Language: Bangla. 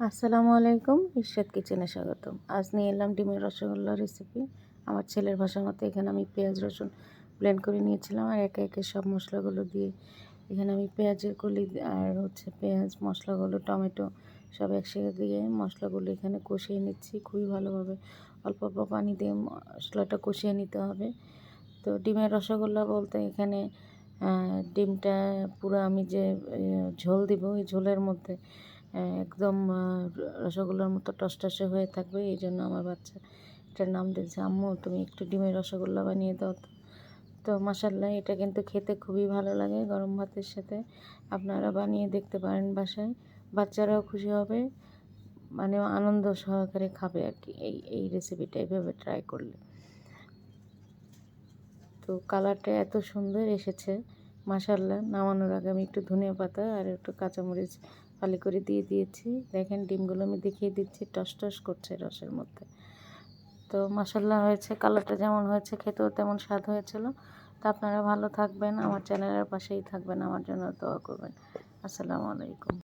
আসসালামু আলাইকুম ইশরাত কিচেনে স্বাগতম। আজ নিয়ে এলাম ডিমের রসগোল্লা রেসিপি আমার ছেলের ভাষা মতো এখানে আমি পেঁয়াজ, রসুন ব্লেন্ড করে নিয়েছিলাম আর একে একে সব মশলাগুলো দিয়ে এখানে আমি পেঁয়াজের কলি আর হচ্ছে পেঁয়াজ, মশলাগুলো, টমেটো সব একসাথে দিয়ে মশলাগুলো এখানে কষিয়ে নিচ্ছি খুবই ভালোভাবে। অল্প অল্প পানি দিয়ে মশলাটা কষিয়ে নিতে হবে। তো ডিমের রসগোল্লা বলতে এখানে ডিমটা পুরো আমি যে ঝোল দিব ওই ঝোলের মধ্যে একদম রসগোল্লার মতো টসটসে হয়ে থাকবে, এই জন্য আমার বাচ্চা, এটার নাম দিয়েছে, আম্মু, তুমি একটু ডিমের রসগোল্লা বানিয়ে দাও তো। তো মাসাল্লাহ এটা কিন্তু খেতে খুবই ভালো লাগে গরম ভাতের সাথে। আপনারা বানিয়ে দেখতে পারেন বাসায়, বাচ্চারাও খুশি হবে মানে আনন্দ সহকারে খাবে আর কি, এই এই রেসিপিটা এইভাবে ট্রাই করলে। তো কালারটা এত সুন্দর এসেছে। মাসাল্লাহ নামানোর আগে আমি একটু ধনিয়া পাতা আর একটু কাঁচামরিচ ফালি করে দিয়ে দিয়েছি। দেখেন ডিমগুলো আমি দেখিয়ে দিচ্ছি, টস টস করছে রসের মধ্যে। তো মাসাল্লা হয়েছে, কালারটা যেমন হয়েছে, খেতেও তেমন স্বাদ হয়েছিল। তা আপনারা ভালো থাকবেন, আমার চ্যানেলের পাশেই থাকবেন, আমার জন্য দোয়া করবেন। আসসালামু আলাইকুম।